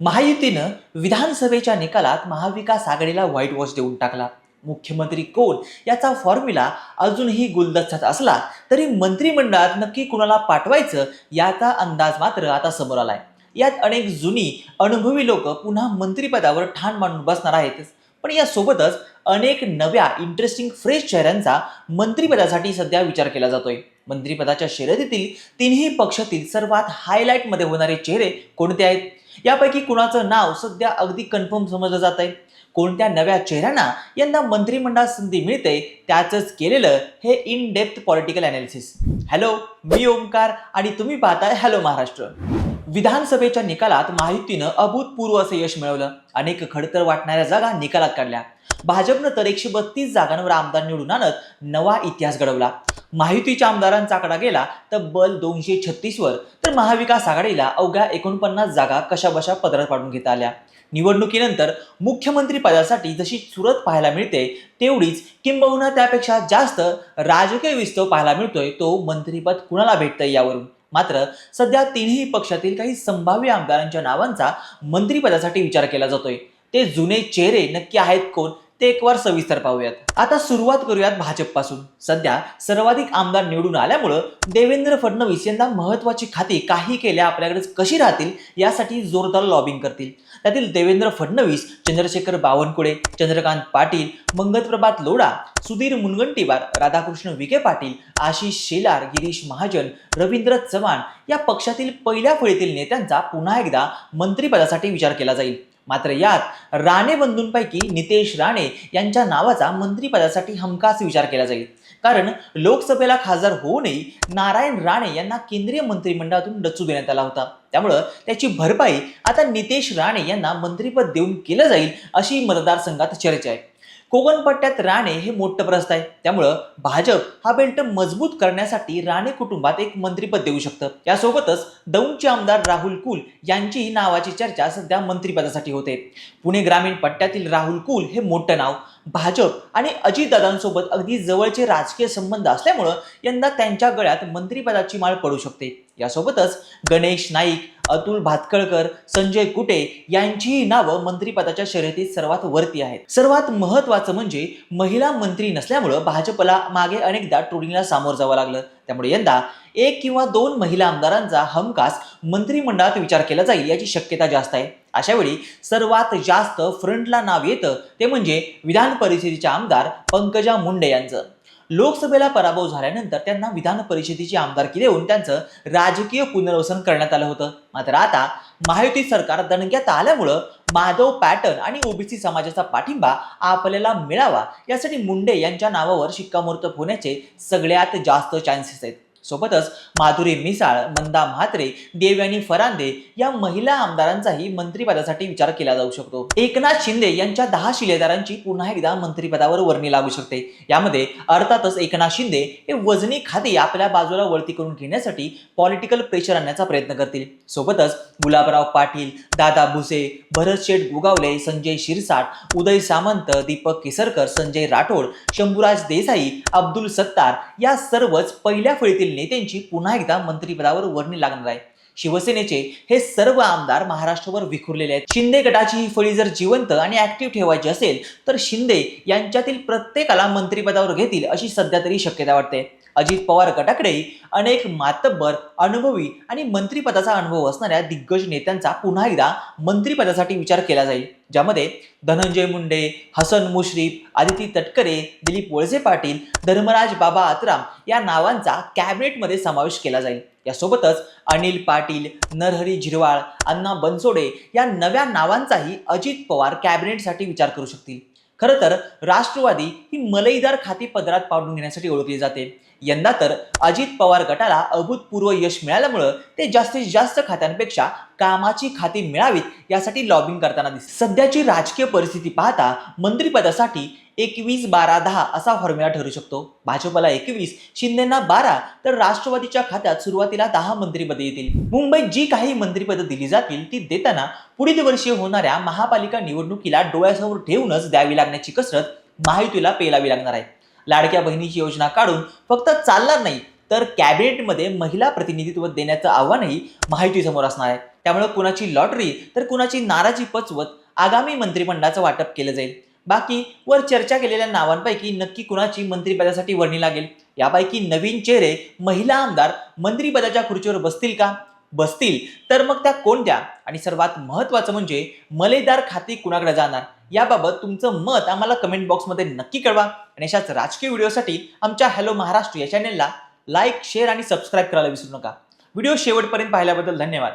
महायुतीनं विधानसभेच्या निकालात महाविकास आघाडीला व्हाईट वॉश देऊन टाकला. मुख्यमंत्री कोण? याचा फॉर्म्युला अजूनही गुलदस्त्यात असला तरी मंत्रिमंडळात नक्की कुणाला पाठवायचं याचा अंदाज मात्र आता समोर आलाय. यात अनेक जुनी अनुभवी लोक पुन्हा मंत्रिपदावर ठाण मांडून बसणार आहेतच पण यासोबतच अनेक नव्या इंटरेस्टिंग फ्रेश चेहऱ्यांचा मंत्रिपदासाठी सध्या विचार केला जातोय. मंत्रिपदाच्या शर्यतीतील तिन्ही पक्षातील सर्वात हायलाईटमध्ये होणारे चेहरे कोणते आहेत? यापैकी कुणाचं नाव सध्या अगदी कन्फर्म समजलं जात आहे. कोणत्या नव्या चेहऱ्यांना यंदा मंत्रिमंडळात संधी मिळते त्याचंच केलेलं हे in depth political analysis hello मी ओमकार आणि तुम्ही पाहताय हॅलो महाराष्ट्र. विधानसभेच्या निकालात माहितीनं अभूतपूर्व असं यश मिळवलं. अनेक खडतर वाटणाऱ्या जागा निकालात काढल्या. भाजपनं तर एकशे बत्तीस जागांवर आमदार निवडून आणत नवा इतिहास घडवला. माहितीच्या आमदारांचा आकडा गेला तब्बल दोनशे छत्तीसवर तर महाविकास आघाडीला अवघ्या एकोणपन्नास जागा कशाबशा पदरात पाडून घेता आल्या. निवडणुकीनंतर मुख्यमंत्री पदासाठी जशी सुरत पाहायला मिळते तेवढीच किंबहुना त्यापेक्षा जास्त राजकीय विस्तव पाहायला मिळतोय तो मंत्रीपद कुणाला भेटतंय यावरून? मात्र सध्या तिन्ही पक्षातील काही संभाव्य आमदारांच्या नावांचा मंत्रिपदासाठी विचार केला जातोय. ते जुने चेहरे नक्की आहेत कोण? ते एक वार सविस्तर पाहूयात. आता सुरुवात करूयात भाजपपासून. सध्या सर्वाधिक आमदार निवडून आल्यामुळं देवेंद्र फडणवीस यांना महत्वाची खाती काही केल्या आपल्याकडे कशी राहतील यासाठी जोरदार लॉबिंग करतील. त्यातील देवेंद्र फडणवीस चंद्रशेखर बावनकुळे चंद्रकांत पाटील मंगतप्रभात लोढा सुधीर मुनगंटीवार राधाकृष्ण विखे पाटील आशिष शेलार गिरीश महाजन रवींद्र चव्हाण या पक्षातील पहिल्या फळीतील नेत्यांचा पुन्हा एकदा मंत्रिपदासाठी विचार केला जाईल. मात्र यात राणे बंधूंपैकी नितेश राणे यांच्या नावाचा मंत्रिपदासाठी हमखास विचार केला जाईल. कारण लोकसभेला खासदार होऊनही नारायण राणे यांना केंद्रीय मंत्रिमंडळातून डचू देण्यात आला होता. त्यामुळं त्याची भरपाई आता नितेश राणे यांना मंत्रिपद देऊन केलं जाईल अशी मतदारसंघात चर्चा आहे. कोकण पट्ट्यात राणे हे मोठं प्रस्त आहे. त्यामुळं भाजप हा बेल्ट मजबूत करण्यासाठी राणे कुटुंबात एक मंत्रीपद देऊ शकतं. यासोबतच दौंडचे आमदार राहुल कुल यांची नावाची चर्चा सध्या मंत्रिपदासाठी होते. पुणे ग्रामीण पट्ट्यातील राहुल कुल हे मोठं नाव. भाजप आणि अजितदादांसोबत अगदी जवळचे राजकीय संबंध असल्यामुळं यंदा त्यांच्या गळ्यात मंत्रिपदाची माळ पडू शकते. यासोबतच गणेश नाईक अतुल भातकळकर संजय कुटे यांचीही नावं मंत्रिपदाच्या शर्यतीत सर्वात वरती आहेत. सर्वात महत्वाचं म्हणजे महिला मंत्री नसल्यामुळं भाजपला मागे अनेकदा टोळीला सामोर जावं लागलं. त्यामुळे यंदा एक किंवा दोन महिला आमदारांचा हमखास मंत्रिमंडळात विचार केला जाईल याची शक्यता जास्त आहे. अशा वेळी सर्वात जास्त फ्रंटला नाव येतं ते म्हणजे विधान परिषदेचे आमदार पंकजा मुंडे यांचं. लोकसभेला पराभव झाल्यानंतर त्यांना विधान परिषदेची आमदारकी देऊन त्यांचं राजकीय पुनर्वसन करण्यात आलं होतं. मात्र आता महायुती सरकार दणक्यात आल्यामुळं माधव पॅटर्न आणि ओबीसी समाजाचा पाठिंबा आपल्याला मिळावा यासाठी मुंडे यांच्या नावावर शिक्कामोर्तब होण्याचे सगळ्यात जास्त चान्सेस आहेत. सोबतच माधुरी मिसाळ मंदा म्हात्रे देवयानी फरांदे या महिला आमदारांचाही मंत्रिपदासाठी विचार केला जाऊ शकतो. एकनाथ शिंदे यांच्या दहा शिलेदारांची पुन्हा एकदा मंत्रिपदावर वर्णी लागू शकते. यामध्ये अर्थातच एकनाथ शिंदे हे वजनी खाते आपल्या बाजूला वळती करून घेण्यासाठी पॉलिटिकल प्रेशर आणण्याचा प्रयत्न करतील. सोबतच गुलाबराव पाटील दादा भुसे भरत शेठ गुगावले संजय शिरसाट उदय सामंत दीपक केसरकर संजय राठोड शंभूराज देसाई अब्दुल सत्तार या सर्वच पहिल्या फळीतील नेत्यांची पुन्हा एकदा मंत्रिपदावर वर्णी लागणार आहे. शिवसेनेचे हे सर्व आमदार महाराष्ट्रावर विखुरलेले आहेत. शिंदे गटाची ही फळी जर जिवंत आणि ऍक्टिव्ह ठेवायची असेल तर शिंदे यांच्यातील प्रत्येकाला मंत्रिपदावर घेतील अशी सध्या तरी शक्यता वाटते. अजित पवार गटाकडेही अनेक मातब्बर अनुभवी आणि मंत्रिपदाचा अनुभव असणाऱ्या दिग्गज नेत्यांचा पुन्हा एकदा मंत्रिपदासाठी विचार केला जाईल ज्यामध्ये धनंजय मुंडे हसन मुश्रीफ आदिती तटकरे दिलीप वळसे पाटील धर्मराज बाबा आतराम या नावांचा कॅबिनेटमध्ये समावेश केला जाईल. यासोबतच अनिल पाटील नरहरी झिरवाळ अण्णा बनसोडे या नव्या नावांचाही अजित पवार कॅबिनेटसाठी विचार करू शकतील. खरं तर राष्ट्रवादी ही मलईदार खाती पदरात पाडून घेण्यासाठी ओळखली जाते. यंदा तर अजित पवार गटाला अभूतपूर्व यश मिळाल्यामुळं ते जास्तीत जास्त खात्यांपेक्षा कामाची खाती मिळावीत यासाठी लॉबिंग करताना दिसते सध्याची राजकीय परिस्थिती पाहता मंत्रिपदासाठी एकवीस बारा दहा असा फॉर्म्युला ठरू शकतो. भाजपला एकवीस शिंदेना बारा तर राष्ट्रवादीच्या खात्यात सुरुवातीला दहा मंत्रिपदे येतील. मुंबईत जी काही मंत्रिपदं दिली जातील ती देताना पुढील वर्षी होणाऱ्या महापालिका निवडणुकीला डोळ्यासमोर ठेवूनच द्यावी लागण्याची कसरत महायुतीला पेलावी लागणार आहे. लाडक्या बहिणीची योजना काढून फक्त चालणार नाही तर कॅबिनेटमध्ये महिला प्रतिनिधित्व देण्याचं आव्हानही माहितीसमोर असणार आहे. त्यामुळे कुणाची लॉटरी तर कुणाची नाराजी पचवत आगामी मंत्रिमंडळाचं वाटप केलं जाईल. बाकी वर चर्चा केलेल्या नावांपैकी नक्की कुणाची मंत्रिपदासाठी वर्णी लागेल? यापैकी नवीन चेहरे महिला आमदार मंत्रिपदाच्या खुर्चीवर बसतील का? बसतील. तर मग त्या कोणत्या आणि सर्वात महत्त्वाचं म्हणजे मलेदार खाती कुणाकडे जाणार? याबाबत तुमचं मत आम्हाला कमेंट बॉक्समध्ये नक्की कळवा. आणि अशाच राजकीय व्हिडिओसाठी आमच्या हॅलो महाराष्ट्र या चॅनेलला लाईक शेअर आणि सबस्क्राईब करायला विसरू नका. व्हिडिओ शेवटपर्यंत पाहिल्याबद्दल धन्यवाद.